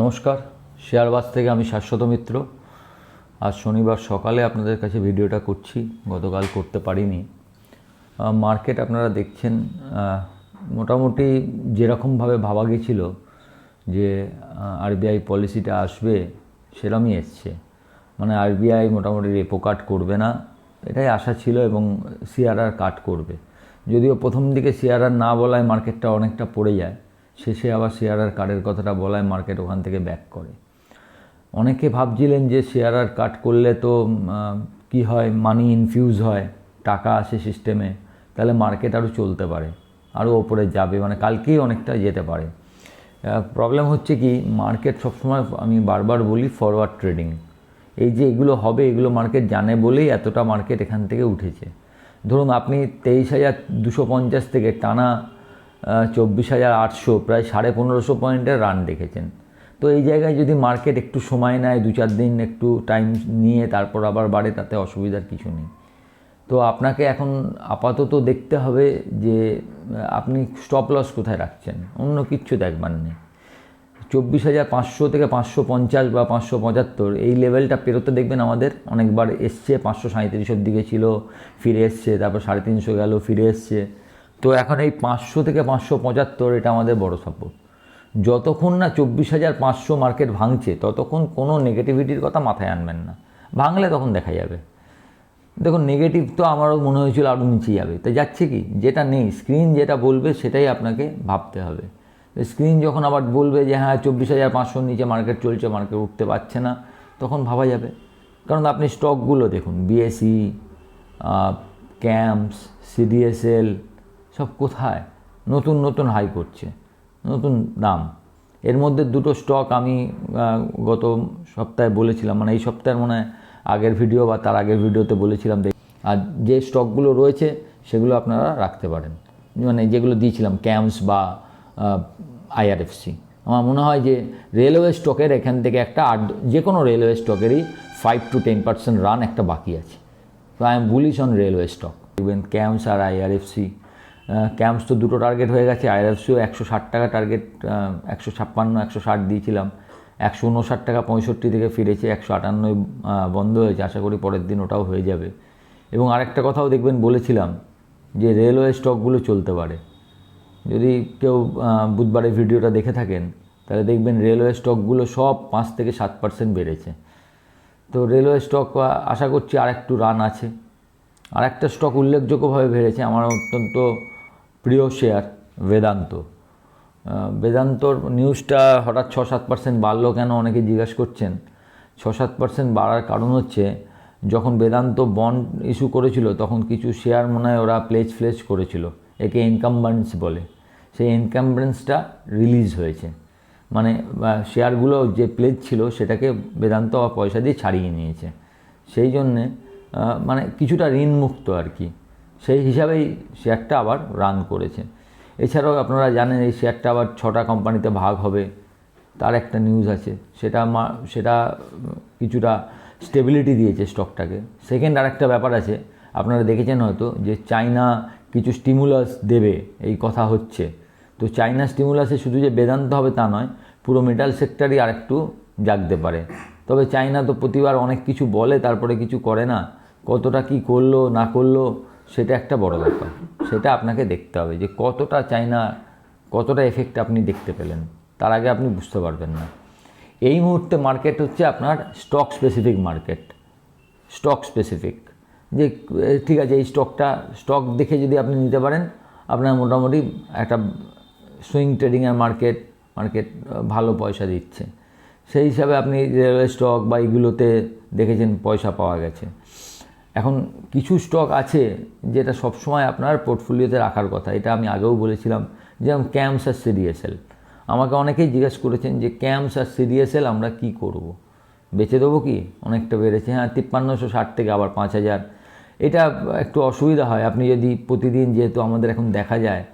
নমস্কার। শেয়ারবাজ থেকে আমি শাশ্বত মিত্র। আজ শনিবার সকালে আপনাদের কাছে ভিডিওটা করছি, গতকাল করতে পারিনি। মার্কেট আপনারা দেখছেন মোটামুটি যেরকমভাবে ভাবা গেছিল যে আরবিআই পলিসিটা আসবে, সেরমই এসছে। মানে আরবিআই মোটামুটি রেপো কাট করবে না, এটাই আশা ছিল এবং সিআরআর কাট করবে। যদিও প্রথম দিকে সিআরআর না বলায় মার্কেটটা অনেকটা পড়ে যায় শেষে আবার সিআরআর কার্ডের কথাটা বলায় মার্কেট ওখান থেকে ব্যাক করে। অনেকে ভাবছিলেন যে শেয়ার আর কাট করলে তো কি হয় মানি ইনফিউজ হয়, টাকা আসে সিস্টেমে তাহলে মার্কেট আরও চলতে পারে আরও ওপরে যাবে মানে কালকেই অনেকটা যেতে পারে। প্রবলেম হচ্ছে কি, মার্কেট সবসময় আমি বারবার বলি ফরওয়ার্ড ট্রেডিং এই যে এগুলো হবে, এগুলো মার্কেট জানে বলেই এতটা মার্কেট এখান থেকে উঠেছে। ধরুন আপনি তেইশ হাজার দুশো পঞ্চাশ থেকে টানা চব্বিশ হাজার আটশো, প্রায় সাড়ে পনেরোশো পয়েন্টের রান দেখেছেন। তো এই জায়গায় যদি মার্কেট একটু সময় নেয়, দু চার দিন একটু টাইম নিয়ে তারপর আবার বাড়ে, তাতে অসুবিধার কিছু নেই। তো আপনাকে এখন আপাতত দেখতে হবে যে আপনি স্টপ লস কোথায় রাখছেন। অন্য কিচ্ছু দেখবার নেই। চব্বিশ হাজার পাঁচশো থেকে পাঁচশো পঞ্চাশ বা পাঁচশো পঁচাত্তর, এই লেভেলটা পেরোতে দেখবেন আমাদের। অনেকবার এসছে, পাঁচশো সাঁত্রিশের দিকে ছিল ফিরে এসছে, তারপর সাড়ে তিনশো গেল, ফিরে এসছে। তো এখন এই পাঁচশো থেকে পাঁচশো পঁচাত্তর, এটা আমাদের বড় সাপোর্ট যতক্ষণ না চব্বিশ হাজার পাঁচশো মার্কেট ভাঙছে, ততক্ষণ কোনো নেগেটিভিটির কথা মাথায় আনবেন না। ভাঙলে তখন দেখা যাবে। দেখুন নেগেটিভ তো আমারও মনে হয়েছিল আরও নিচে যাবে। তো যাচ্ছে কি? যেটা নেই স্ক্রিন যেটা বলবে, সেটাই আপনাকে ভাবতে হবে। স্ক্রিন যখন আবার বলবে যে হ্যাঁ চব্বিশ হাজার পাঁচশোর নিচে মার্কেট চলছে মার্কেট উঠতে পারছে না, তখন ভাবা যাবে। কারণ আপনি স্টকগুলো দেখুন বিএসই ক্যাম্পস সিডিএসএল সব কোথায়? নতুন নতুন হাই করছে, নতুন দাম। এর মধ্যে দুটো স্টক আমি গত সপ্তাহে বলেছিলাম মানে এই সপ্তাহের মনে হয় আগের ভিডিও বা তার আগের ভিডিওতে বলেছিলাম আর যে স্টকগুলো রয়েছে সেগুলো আপনারা রাখতে পারেন। মানে যেগুলো দিয়েছিলাম ক্যাম্পস বা আইআরএফসি আমার মনে হয় যে রেলওয়ে স্টকের এখান থেকে একটা আট, যে কোনো railway স্টকেরই five to ten percent run একটা বাকি আছে। তো I am bullish on railway stock দেখবেন ক্যাম্পস আর আইআরএফসি ক্যাম্পস তো দুটো টার্গেট হয়ে গেছে আইআরএফসিও একশো ষাট টাকা টার্গেট একশো ছাপ্পান্ন একশো ষাট দিয়েছিলাম। একশো উনষাট টাকা পঁয়ষট্টি থেকে ফিরেছে একশো আটান্নয় বন্ধ হয়েছে। আশা করি পরের দিন ওটাও হয়ে যাবে। এবং আরেকটা কথাও দেখবেন বলেছিলাম যে রেলওয়ে স্টকগুলো চলতে পারে। যদি কেউ আহ, বুধবারের ভিডিওটা দেখে থাকেন তাহলে দেখবেন রেলওয়ে স্টকগুলো সব পাঁচ থেকে সাত পার্সেন্ট বেড়েছে। তো রেলওয়ে স্টক আশা করছি আর একটু রান আছে। আর একটা স্টক উল্লেখযোগ্যভাবে বেড়েছে, আমার অত্যন্ত প্রিয় শেয়ার, বেদান্ত। বেদান্তর নিউজটা হঠাৎ ছ সাত পার্সেন্ট বাড়লো কেন অনেকে জিজ্ঞাসা করছেন। ছ সাত পার্সেন্ট বাড়ার কারণ হচ্ছে, যখন বেদান্ত বন্ড ইস্যু করেছিল, তখন কিছু শেয়ার মনে হয় ওরা প্লেজ ফ্লেজ করেছিল, একে ইনকামবেন্স বলে। সেই ইনকামবেন্সটা রিলিজ হয়েছে। মানে শেয়ারগুলো যে প্লেজ ছিল, সেটাকে বেদান্ত পয়সা দিয়ে ছাড়িয়ে নিয়েছে। সেই জন্যে মানে কিছুটা ঋণমুক্ত আর কি। সেই হিসাবেই শেয়ারটা আবার রান করেছে। এছাড়াও আপনারা জানেন এই শেয়ারটা আবার ছটা কোম্পানিতে ভাগ হবে। তার একটা নিউজ আছে। সেটা মা, সেটা কিছুটা স্টেবিলিটি দিয়েছে স্টকটাকে সেকেন্ড আরেকটা ব্যাপার আছে। আপনারা দেখেছেন হয়তো যে চায়না কিছু স্টিমুলাস দেবে, এই কথা হচ্ছে। তো চাইনা স্টিমুলাসে শুধু যে বেদান্ত হবে তা নয়, পুরো মেটাল সেক্টরই আরেকটু জাগতে পারে। তবে চাইনা তো প্রতিবার অনেক কিছু বলে, তারপরে কিছু করে না। কতটা কি করল, না করল, সেটা একটা বড় ব্যাপার। সেটা আপনাকে দেখতে হবে যে কতটা চাইনা, কতটা এফেক্ট আপনি দেখতে পেলেন। তার আগে আপনি বুঝতে পারবেন না। এই মুহূর্তে মার্কেট হচ্ছে আপনার stock specific market stock specific যে ঠিক আছে, এই স্টকটা স্টক দেখে যদি আপনি নিতে পারেন, আপনার মোটামুটি একটা সুইং ট্রেডিংয়ের মার্কেট মার্কেট ভালো পয়সা দিচ্ছে। সেই হিসাবে আপনি রেলওয়ে স্টক বা এইগুলোতে দেখেছেন পয়সা পাওয়া গেছে। এখন কিছু স্টক আছে যেটা সবসময় আপনার পোর্টফোলিওতে রাখার কথা। এটা আমি আগেও বলেছিলাম যেমন ক্যাম্পস আর সিডিএসএল আমাকে অনেকেই জিজ্ঞেস করেছেন যে ক্যাম্পস আর সিডিএসএল আমরা কি করব। বেচে দেবো কি? অনেকটা বেড়েছে। হ্যাঁ তিপ্পান্নশো ষাট থেকে আবার পাঁচ হাজার। এটা একটু অসুবিধা হয়। আপনি যদি প্রতিদিন যেহেতু আমাদের এখন দেখা যায়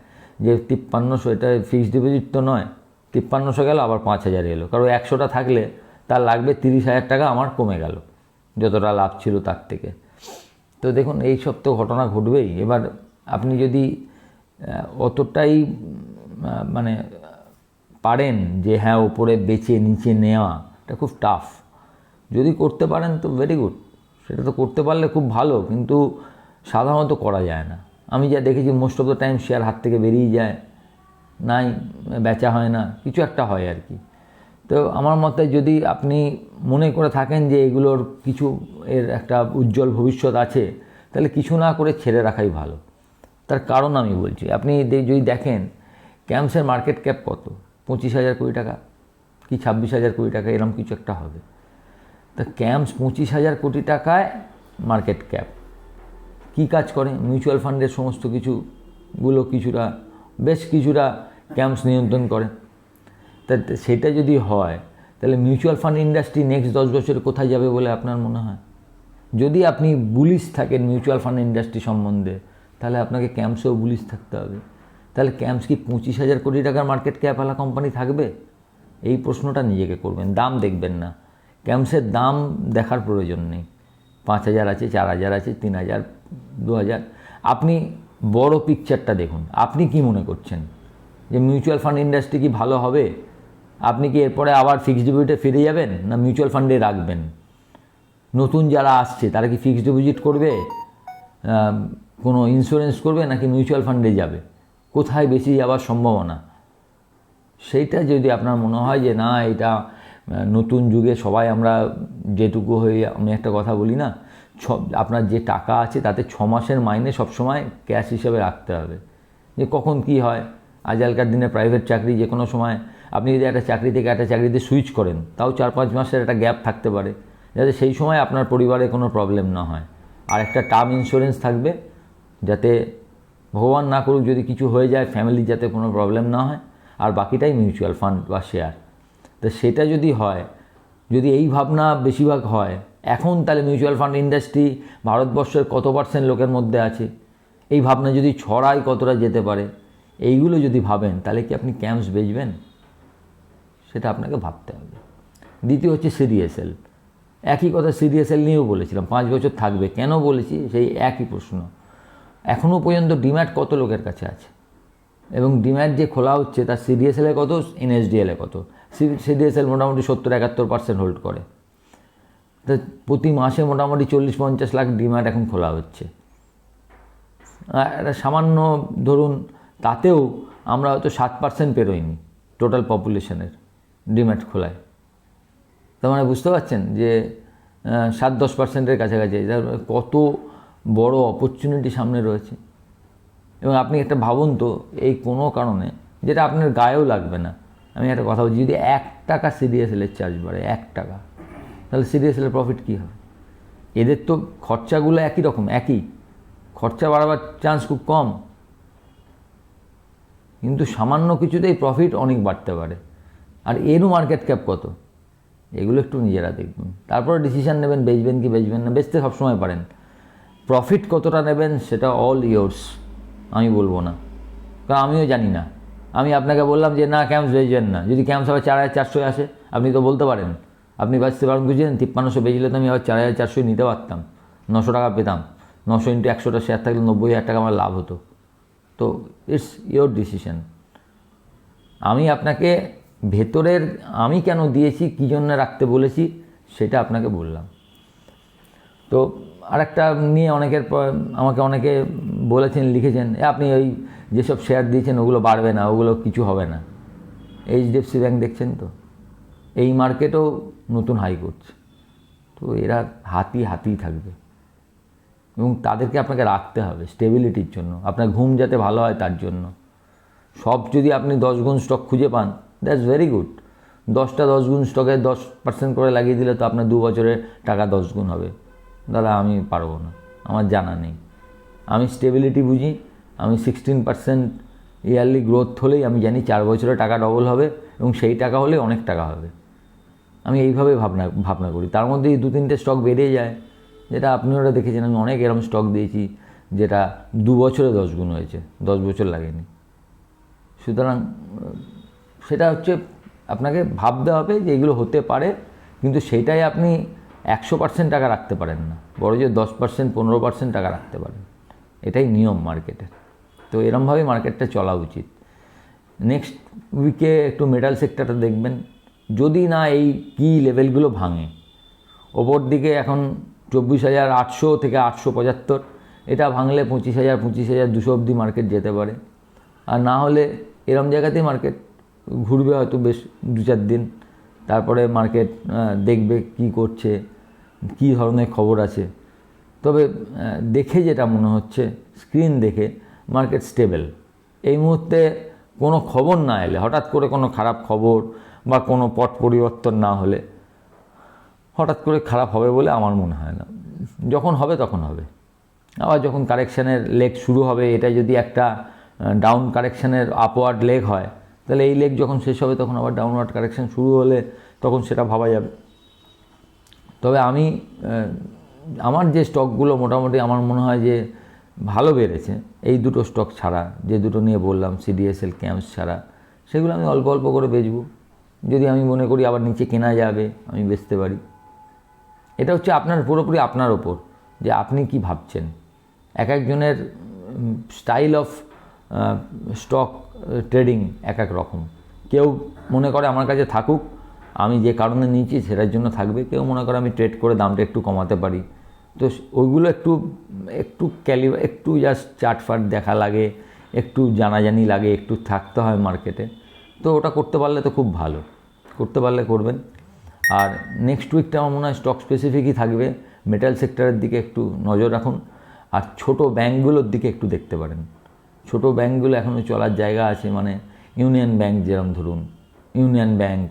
যে তিপ্পান্নশো, এটা ফিক্সড ডিপোজিট তো নয়, তিপ্পান্নশো গেল, আবার পাঁচ হাজার এলো। কারণ একশোটা থাকলে তার লাগবে তিরিশ হাজার টাকা, আমার কমে গেল। যতটা লাভ ছিল তার থেকে। তো দেখুন, এই সব তো ঘটনা ঘটবেই। এবার আপনি যদি অতটাই মানে পারেন যে হ্যাঁ ওপরে বেচে নিচে নেওয়া, এটা খুব টাফ যদি করতে পারেন তো ভেরি গুড সেটা তো করতে পারলে খুব ভালো, কিন্তু সাধারণত করা যায় না। আমি যা দেখেছি most of the time share হাত থেকে বেরিয়ে যায়, নাই, বেচা হয় না, কিছু একটা হয় আর কি। তো আমার মতে যদি আপনি মনে করে থাকেন যে এগুলোর কিছু এর একটা উজ্জ্বল ভবিষ্যৎ আছে, তাহলে কিছু না করে ছেড়ে রাখাই ভালো। তার কারণ আমি বলছি, আপনি যদি দেখেন ক্যাম্পসের মার্কেট ক্যাপ কত? পঁচিশ হাজার কোটি টাকা। কি ছাব্বিশ হাজার কোটি টাকা এরকম কিছু একটা হবে। তা ক্যাম্পস পঁচিশ হাজার কোটি টাকায় মার্কেট ক্যাপ। কী কাজ করে? মিউচুয়াল ফান্ডের সমস্ত কিছুগুলো কিছুটা, বেশ কিছুটা ক্যাম্পস নিয়ন্ত্রণ করে। তা সেটা যদি হয়, তাহলে মিউচুয়াল ফান্ড ইন্ডাস্ট্রি নেক্সট দশ বছরে কোথায় যাবে বলে আপনার মনে হয়? যদি আপনি বুলিশ থাকেন মিউচুয়াল ফান্ড ইন্ডাস্ট্রি সম্বন্ধে, তাহলে আপনাকে ক্যাম্পসেও বুলিশ থাকতে হবে। তাহলে ক্যাম্পস কি পঁচিশ হাজার কোটি টাকার মার্কেট ক্যাপওয়ালা কোম্পানি থাকবে? এই প্রশ্নটা নিজেকে করবেন, দাম দেখবেন না। ক্যাম্পসের দাম দেখার প্রয়োজন নেই। পাঁচ হাজার আছে, চার হাজার আছে, তিন হাজার, দু হাজার। আপনি বড় পিকচারটা দেখুন, আপনি কি মনে করছেন? যে মিউচুয়াল ফান্ড ইন্ডাস্ট্রি কি ভালো হবে? আপনি কি এরপরে আবার ফিক্সড ডিপোজিটে ফিরে যাবেন না মিউচুয়াল ফান্ডে রাখবেন? নতুন যারা আসছে, তারা কি ফিক্সড ডিপোজিট করবে? কোনো ইন্স্যুরেন্স করবে নাকি মিউচুয়াল ফান্ডে যাবে? কোথায় বেশি যাওয়ার সম্ভাবনা? সেইটা যদি আপনার মনে হয় যে, না, এটা নতুন যুগে সবাই আমরা যেটুকু হয়ে, আমি একটা কথা বলি না, ছ, আপনার যে টাকা আছে তাতে ছ মাসের মাইনে সবসময় ক্যাশ হিসেবে রাখতে হবে। যে কখন কি হয়, আজকালকার দিনে প্রাইভেট চাকরি যে কোনো সময় আপনি যদি একটা চাকরি থেকে একটা চাকরিতে সুইচ করেন, তাও চার পাঁচ মাসের একটা গ্যাপ থাকতে পারে। যাতে সেই সময় আপনার পরিবারে কোনো প্রবলেম না হয়। আর একটা টার্ম ইন্স্যুরেন্স থাকবে, যাতে ভগবান না করুক যদি কিছু হয়ে যায় ফ্যামিলির যাতে কোনো প্রবলেম না হয়, আর বাকিটাই মিউচুয়াল ফান্ড বা শেয়ার তো সেটা যদি হয়, যদি এই ভাবনা বেশিরভাগ হয়, এখন তাহলে মিউচুয়াল ফান্ড ইন্ডাস্ট্রি ভারতবর্ষের কত পার্সেন্ট লোকের মধ্যে আছে? এই ভাবনা যদি ছড়ায় কতটা যেতে পারে? এইগুলো যদি ভাবেন, তাহলে কি আপনি ক্যাম্পস বেচবেন? সেটা আপনাকে ভাবতে হবে। দ্বিতীয় হচ্ছে সিডিএসএল একই কথা সিডিএসএল নিয়েও বলেছিলাম, পাঁচ বছর থাকবে। কেন বলেছি? সেই একই প্রশ্ন। এখনও পর্যন্ত ডিম্যাট কত লোকের কাছে আছে? এবং ডিম্যাট যে খোলা হচ্ছে, তার সিডিএসএলে কত? এনএসডিএলে কত? সিডিএসএল মোটামুটি সত্তর, একাত্তর পার্সেন্ট হোল্ড করে। তো প্রতি মাসে মোটামুটি চল্লিশ, পঞ্চাশ লাখ ডিম্যাট এখন খোলা হচ্ছে। একটা সামান্য ধরুন, তাতেও আমরা হয়তো সাত পার্সেন্ট পেরোইনি টোটাল পপুলেশনের ডিম্যাট খোলায়। তার মানে বুঝতে পারছেন যে সাত দশ পার্সেন্টের কাছাকাছি। মানে কত বড় অপরচুনিটি সামনে রয়েছে। এবং আপনি একটা ভাবুন তো, এই কোনো কারণে যেটা আপনার গায়েও লাগবে না। আমি একটা কথা বলছি, যদি এক টাকা সিডিএসএলের চার্জ বাড়ে, এক টাকা, তাহলে সিডিএসএলের প্রফিট কী হবে? এদের তো খরচাগুলো একই রকম, একই। খরচা বাড়াবার চান্স খুব কম। কিন্তু সামান্য কিছুতেই প্রফিট অনেক বাড়তে পারে। আর এরও মার্কেট ক্যাপ কত? এগুলো একটু নিজেরা দেখবেন। তারপরে ডিসিশান নেবেন, বেচবেন কি বেচবেন না, বেচতে সবসময় পারেন। প্রফিট কতটা নেবেন সেটা অল ইয়ার্স আমি বলব না। কারণ আমিও জানি না। আমি আপনাকে বললাম যে, না ক্যাম্পস বেচবেন না। যদি ক্যাম্পস আবার চার হাজার চারশোয় আসে, আপনি তো বলতে পারেন। আপনি বাঁচতে পারেন বুঝলেন? তিপ্পান্নশো বেচলে তো আমি আবার চার হাজার চারশোয় নিতে পারতাম। নশো টাকা পেতাম। নশো ইন্টু একশোটা শেয়ার থাকলে নব্বই হাজার টাকা আমার লাভ হতো। তো ইটস ইয়োর ডিসিশন আমি আপনাকে ভেতরের আমি কেন দিয়েছি কী জন্য রাখতে বলেছি সেটা আপনাকে বললাম। তো আরেকটা নিয়ে অনেকের আমাকে অনেকে বলেছেন লিখেছেন "এ, আপনি ওই যেসব শেয়ার দিয়েছেন ওগুলো বাড়বে না ওগুলো কিছু হবে না। এইচডিএফসি ব্যাংক দেখছেন তো? এই মার্কেটও নতুন হাই করছে। তো এরা হাতি হাতিই থাকবে। এবং তাদেরকে আপনাকে রাখতে হবে স্টেবিলিটির জন্য। আপনার ঘুম যাতে ভালো হয় তার জন্য। সব যদি আপনি দশ গুণ স্টক খুঁজে পান দ্যাটস ভেরি গুড দশটা দশ গুণ স্টকে দশ পার্সেন্ট করে লাগিয়ে দিলে তো আপনার দু বছরে টাকা দশ গুণ হবে। দাদা, আমি পারব না। আমার জানা নেই। আমি স্টেবিলিটি বুঝি। আমি সিক্সটিন পার্সেন্ট ইয়ারলি গ্রোথ হলেই আমি জানি চার বছরে টাকা ডবল হবে এবং সেই টাকা হলে অনেক টাকা হবে। আমি এইভাবে ভাবনা ভাবনা করি। তার মধ্যেই দু তিনটে স্টক বেড়ে যায়। যেটা আপনি ওরা দেখেছেন, আমি অনেক এরকম স্টক দিয়েছি যেটা দু বছরে দশ গুণ হয়েছে। দশ বছর লাগেনি। সুতরাং সেটা হচ্ছে আপনাকে ভাবতে হবে যে এগুলো হতে পারে, কিন্তু সেটাই আপনি একশো পার্সেন্ট টাকা রাখতে পারেন না। বড় যে দশ পার্সেন্ট পনেরো পার্সেন্ট টাকা রাখতে পারেন। এটাই নিয়ম মার্কেটের। তো এরমভাবেই মার্কেটটা চলা উচিত। নেক্সট উইকে একটু মেটাল সেক্টরটা দেখবেন। যদি না এই কি লেভেলগুলো ভাঙে। ওপর দিকে এখন চব্বিশ হাজার আটশো থেকে আটশো পঁচাত্তর, এটা ভাঙলে পঁচিশ হাজার পঁচিশ হাজার, দুশো অবধি মার্কেট যেতে পারে। আর না হলে এরম জায়গাতেই মার্কেট ঘুরবে হয়তো বেশ দু চার দিন। তারপরে মার্কেট দেখবে কি করছে, কি ধরনের খবর আছে। তবে দেখে যেটা মনে হচ্ছে স্ক্রিন দেখে মার্কেট স্টেবল এই মুহূর্তে কোনো খবর না এলে, হঠাৎ করে কোনো খারাপ খবর বা কোনো পট পরিবর্তন না হলে হঠাৎ করে খারাপ হবে বলে আমার মনে হয় না। যখন হবে তখন হবে। আবার যখন কারেকশানের লেগ শুরু হবে এটা যদি একটা ডাউন কারেকশানের আপওয়ার্ড লেগ হয় তাহলে এই লেগ যখন শেষ হবে, তখন আবার ডাউনওয়ার্ড কারেকশান শুরু হলে তখন সেটা ভাবা যাবে। তবে আমি আমার যে স্টকগুলো মোটামুটি আমার মনে হয় যে ভালো বেড়েছে, এই দুটো স্টক ছাড়া, যে দুটো নিয়ে বললাম সিডিএসএল ক্যাম্পস ছাড়া, সেগুলো আমি অল্প অল্প করে বেচবো। যদি আমি মনে করি আবার নিচে কেনা যাবে, আমি বেচতে পারি। এটা হচ্ছে আপনার, পুরোপুরি আপনার ওপর, যে আপনি কি ভাবছেন। এক একজনের স্টাইল অফ স্টক ট্রেডিং এক এক রকম। কেউ মনে করে আমার কাছে থাকুক, আমি যে কারণে নিয়েছি সেটার জন্য থাকবে। কেউ মনে করে আমি ট্রেড করে দামটা একটু কমাতে পারি। তো ওইগুলো একটু একটু ক্যালি একটু জাস্ট চাট ফাট দেখা লাগে, একটু জানাজানি লাগে, একটু থাকতে হয় মার্কেটে তো ওটা করতে পারলে তো খুব ভালো। করতে পারলে করবেন। আর নেক্সট উইকটা আমার মনে হয় স্টক স্পেসিফিকই থাকবে। মেটাল সেক্টরের দিকে একটু নজর রাখুন। আর ছোট ব্যাঙ্কগুলোর দিকে একটু দেখতে পারেন। ছোট ব্যাঙ্কগুলো এখনও চলার জায়গা আছে মানে ইউনিয়ন ব্যাঙ্ক যেরকম ধরুন, ইউনিয়ন ব্যাঙ্ক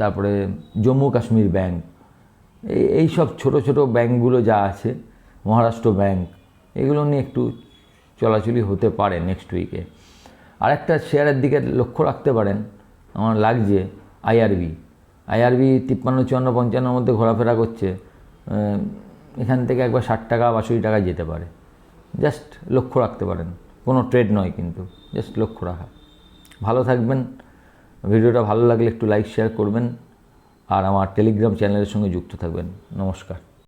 তারপরে জম্মু কাশ্মীর ব্যাঙ্ক এই সব ছোটো ছোটো ব্যাঙ্কগুলো যা আছে, মহারাষ্ট্র ব্যাংক, এগুলো নিয়ে একটু চলাচলি হতে পারে নেক্সট উইকে আরেকটা শেয়ারের দিকে লক্ষ্য রাখতে পারেন, আমার লাগছে আইআরবি আইআরবি তিপ্পান্ন, চুয়ান্ন পঞ্চান্নর মধ্যে ঘোরাফেরা করছে এখান থেকে একবার ষাট টাকা বাষট্টি টাকা যেতে পারে। জাস্ট লক্ষ্য রাখতে পারেন। কোনো ট্রেড নয় কিন্তু জাস্ট লক্ষ্য রাখা। ভালো থাকবেন। ভিডিওটা ভালো লাগলে একটু লাইক শেয়ার করবেন। আর আমার টেলিগ্রাম চ্যানেলের সঙ্গে যুক্ত থাকবেন। নমস্কার।